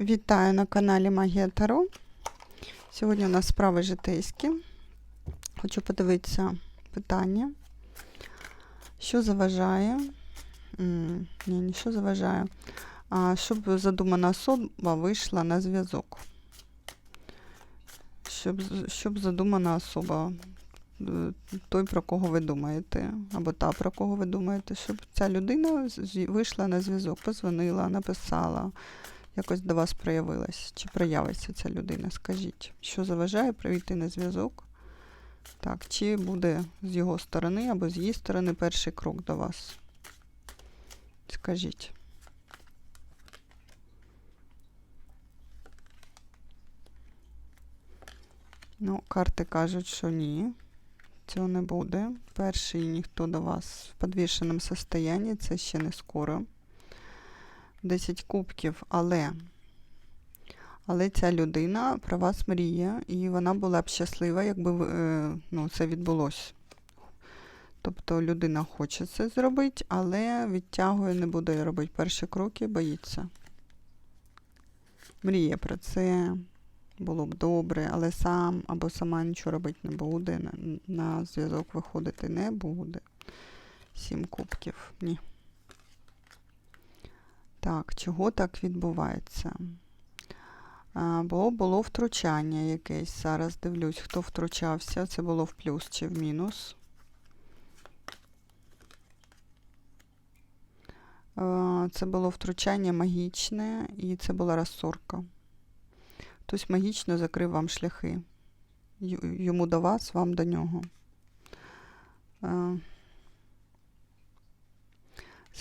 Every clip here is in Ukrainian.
Вітаю на каналі Магія Таро. Сьогодні у нас справи житейські. Хочу подивитися питання. Що заважає? Ні, що заважає. А щоб задумана особа вийшла на зв'язок. Щоб, щоб задумана особа, е, той, про кого ви думаєте, або та, про кого ви думаєте, щоб ця людина вийшла на зв'язок, позвонила, написала, якось до вас проявилась. Чи проявиться ця людина? Скажіть, що заважає прийти на зв'язок? Так, чи буде з його сторони або з її сторони перший крок до вас? Скажіть. Ну, карти кажуть, що ні. Цього не буде. Перший ніхто до вас в підвішеному состоянні, це ще не скоро. 10 кубків, але, але ця людина про вас мріє, і вона була б щаслива, якби е, ну, це відбулося. Тобто людина хоче це зробити, але відтягує, не буде робити перші кроки, боїться. Мріє про це, було б добре, але сам або сама нічого робити не буде, на, на зв'язок виходити не буде. Сім кубків. Ні. Так, чого так відбувається? Бо було втручання якесь. Зараз дивлюсь, хто втручався. Це було в плюс чи в мінус. Це було втручання магічне і це була розсорка. Хтось магічно закрив вам шляхи. Йому до вас, вам до нього.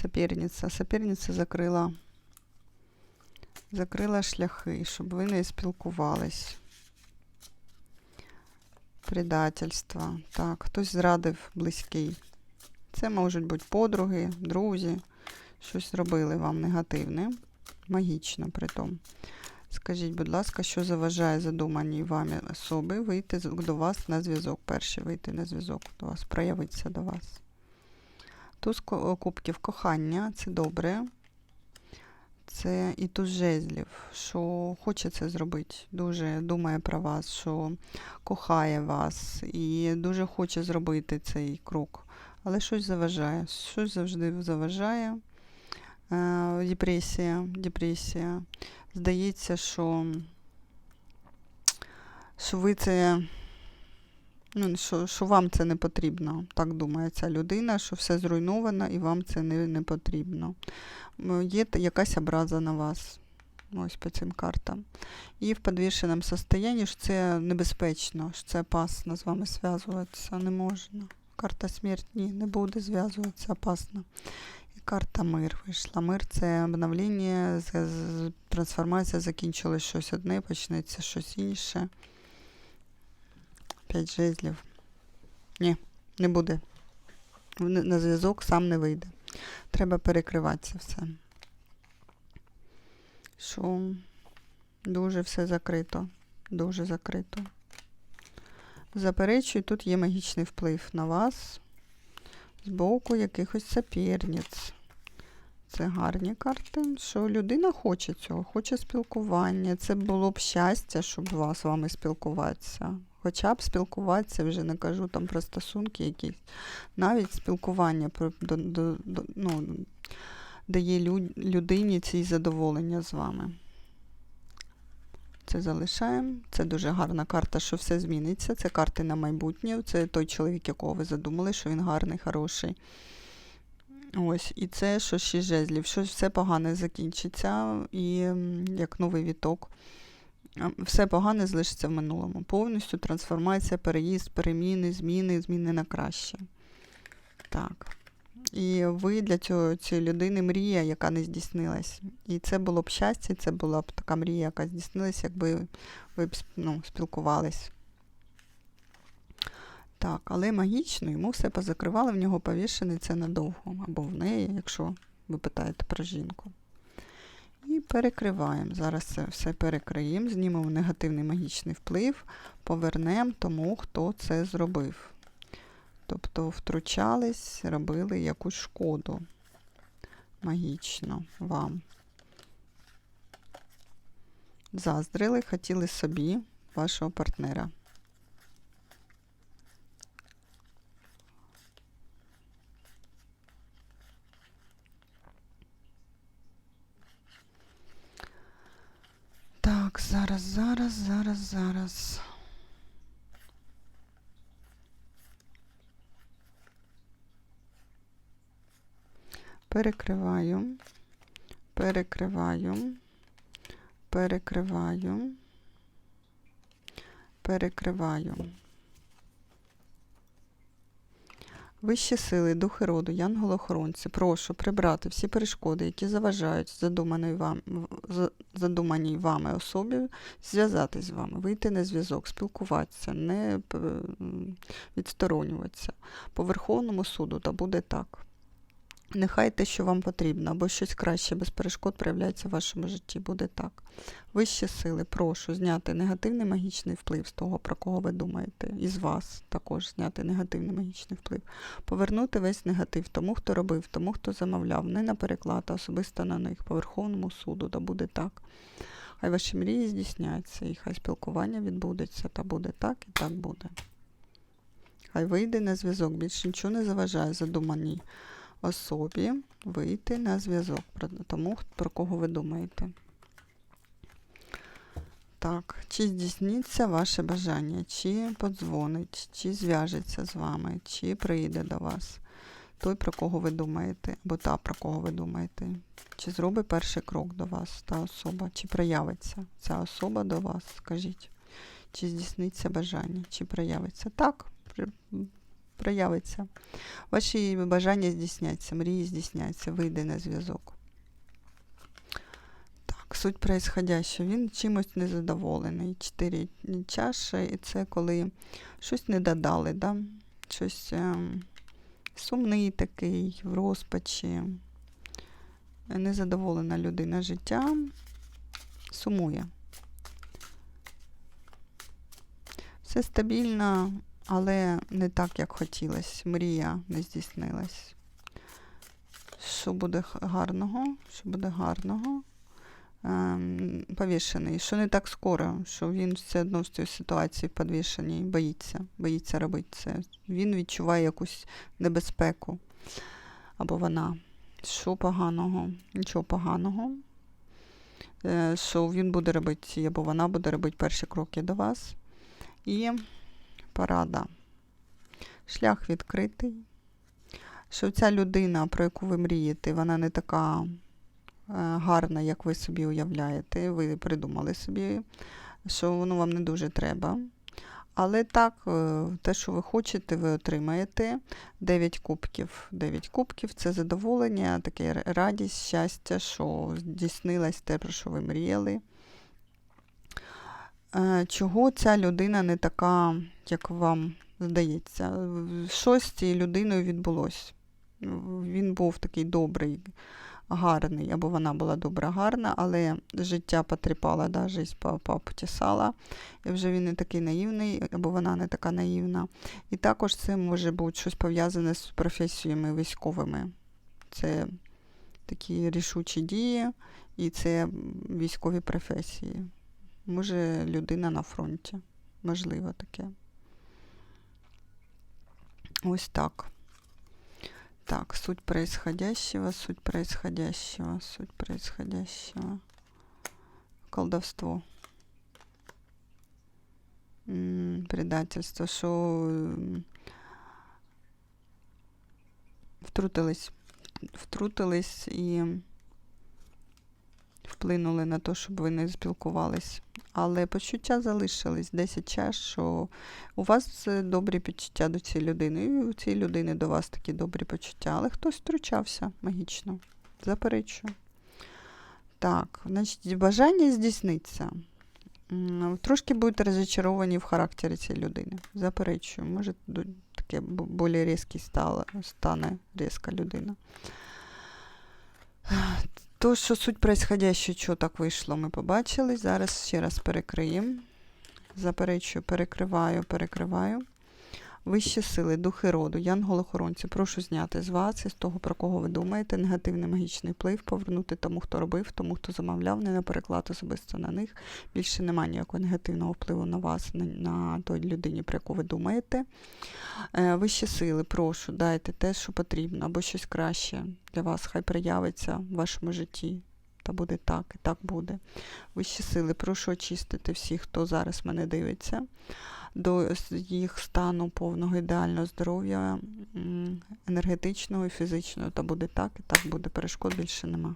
Соперниця. Соперниця закрила, закрила шляхи, щоб ви не спілкувались. Предательство. Так, хтось зрадив близький. Це можуть бути подруги, друзі. Щось зробили вам негативне, магічно при тому. Скажіть, будь ласка, що заважає задуманій вами особи вийти до вас на зв'язок? Перший вийти на зв'язок до вас, проявитися до вас. Туз ко- кубків кохання це добре. Це і туз жезлів, що хоче це зробити, дуже думає про вас, що кохає вас і дуже хоче зробити цей крок. Але щось заважає, щось завжди заважає. Е, депресія, депресія. Здається, що, що ви це Ну, що, що вам це не потрібно, так думає ця людина, що все зруйновано і вам це не, не потрібно. Є якась образа на вас, ось по цим картам. І в підвішеному состоянні, що це небезпечно, що це опасно з вами зв'язуватися не можна. Карта смерть ні, не буде зв'язуватися, опасно. І карта мир вийшла. Мир це обновлення, трансформація, закінчилось щось одне, почнеться щось інше. П'ять жезлів. Ні, не буде. На зв'язок сам не вийде. Треба перекривати це все. Що дуже все закрито. Дуже закрито. Заперечую, тут є магічний вплив на вас з боку якихось соперниць. Це гарні карти, що людина хоче цього, хоче спілкування. Це було б щастя, щоб з вами спілкуватися. Хоча б спілкуватися, вже не кажу там про стосунки якісь. Навіть спілкування про, до, до, до, ну, дає люд, людині цій задоволення з вами. Це залишаємо. Це дуже гарна карта, що все зміниться. Це карти на майбутнє. Це той чоловік, якого ви задумали, що він гарний, хороший. Ось, і це що шість жезлів, що все погане закінчиться, і як новий віток. Все погане залишиться в минулому. Повністю трансформація, переїзд, переміни, зміни, зміни на краще. Так. І ви для цього, цієї людини мрія, яка не здійснилась. І це було б щастя, це була б така мрія, яка здійснилась, якби ви б ну, спілкувались. Так, але магічно йому все позакривали, в нього повішений це надовго, або в неї, якщо ви питаєте про жінку. І перекриваємо. Зараз це все перекриємо, знімемо негативний магічний вплив, повернемо тому, хто це зробив. Тобто втручались, робили якусь шкоду. магічно вам. заздрили, хотіли собі вашого партнера. Зараз, зараз, зараз, зараз. Перекриваю, перекриваю, перекриваю, перекриваю. Вищі сили, духи роду, янголохоронці, прошу прибрати всі перешкоди, які заважають задуманій вам, задуманій вами особі зв'язатись з вами, вийти на зв'язок, спілкуватися, не відсторонюватися. По Верховному суду та буде так. Нехай те, що вам потрібно, або щось краще без перешкод проявляється в вашому житті, буде так. Вищі сили, прошу зняти негативний магічний вплив з того, про кого ви думаєте, і з вас також зняти негативний магічний вплив. Повернути весь негатив тому, хто робив, тому, хто замовляв, не на переклад, а особисто на них, по Верховному суду, та буде так. Хай ваші мрії здійсняться, і хай спілкування відбудеться, та буде так, і так буде. Хай вийде на зв'язок, більше нічого не заважає задуманій особі вийти на зв'язок тому, про кого ви думаєте. Так, чи здійсниться ваше бажання, чи подзвонить, чи зв'яжеться з вами, чи прийде до вас той, про кого ви думаєте, або та, про кого ви думаєте. Чи зробить перший крок до вас та особа, чи проявиться ця особа до вас, скажіть. Чи здійсниться бажання, чи проявиться? Так, проявиться. Ваші бажання здійсняться, мрії здійсняться, вийде на зв'язок. Так, суть происходящого. Він чимось незадоволений. Чотири чаші, і це коли щось не додали, да? щось ем, сумний такий, в розпачі. Незадоволена людина життям, сумує. Все стабільно, але не так, як хотілося. Мрія не здійснилась. Що буде гарного? Що буде гарного? Ем, повішений. Що не так скоро, що він все одно в цій ситуації підвішений, боїться, боїться робити це. Він відчуває якусь небезпеку. Або вона. Що поганого? Нічого поганого. Е, що він буде робити, або вона буде робити перші кроки до вас. І порада. Шлях відкритий. Що ця людина, про яку ви мрієте, вона не така е, гарна, як ви собі уявляєте. Ви придумали собі, що воно вам не дуже треба. Але так, е, те, що ви хочете, ви отримаєте. 9 кубків. 9 кубків це задоволення, таке радість, щастя, що здійснилось те, про що ви мріяли. Е, Чого ця людина не така, як вам здається? Щось з цією людиною відбулося. Він був такий добрий, гарний, або вона була добра, гарна, але життя потріпала, да, життя по- попотісала, і вже він не такий наївний, або вона не така наївна. І також це може бути щось пов'язане з професіями військовими. Це такі рішучі дії, і це військові професії. Може, людина на фронті. Можливо таке. Ось так. Так, суть происходящего, суть происходящего, суть происходящего. Колдовство. Предательство, що втрутились, втрутились і вплинули на те, щоб ви не спілкувались. Але почуття залишились 10 час, що у вас е, добрі почуття до цієї людини, і у цієї людини до вас такі добрі почуття, але хтось втручався магічно. Заперечую. Так, значить, бажання здійсниться. Трошки будете розчаровані в характері цієї людини. Заперечую. Може, таке більш різкий стане різка людина. То, що суть происходящего, що так вийшло, ми побачили. Зараз ще раз перекриємо. Заперечую, перекриваю, перекриваю. Вищі сили, духи роду, янголи-охоронці, прошу зняти з вас і з того, про кого ви думаєте, негативний магічний вплив, повернути тому, хто робив, тому, хто замовляв, не на переклад особисто на них. Більше немає ніякого негативного впливу на вас, на, на той людині, про яку ви думаєте. Е, Вищі сили, прошу, дайте те, що потрібно, або щось краще для вас, хай проявиться в вашому житті. Та буде так, і так буде. Вищі сили, прошу очистити всіх, хто зараз мене дивиться, до їх стану повного ідеального здоров'я, енергетичного і фізичного. Та буде так, і так буде. Перешкод більше нема.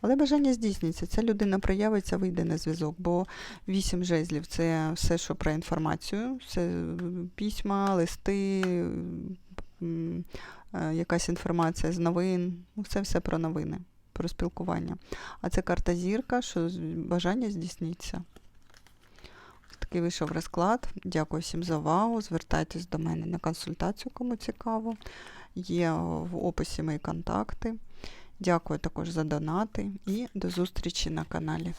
Але бажання здійсниться. Ця людина проявиться, вийде на зв'язок, бо вісім жезлів це все, що про інформацію, це е, письма, листи, е, якась інформація з новин. Ну, це все про новини, про спілкування. А це карта зірка, що бажання здійсниться. Такий вийшов розклад. Дякую всім за увагу. Звертайтесь до мене на консультацію, кому цікаво. Є в описі мої контакти. Дякую також за донати і до зустрічі на каналі.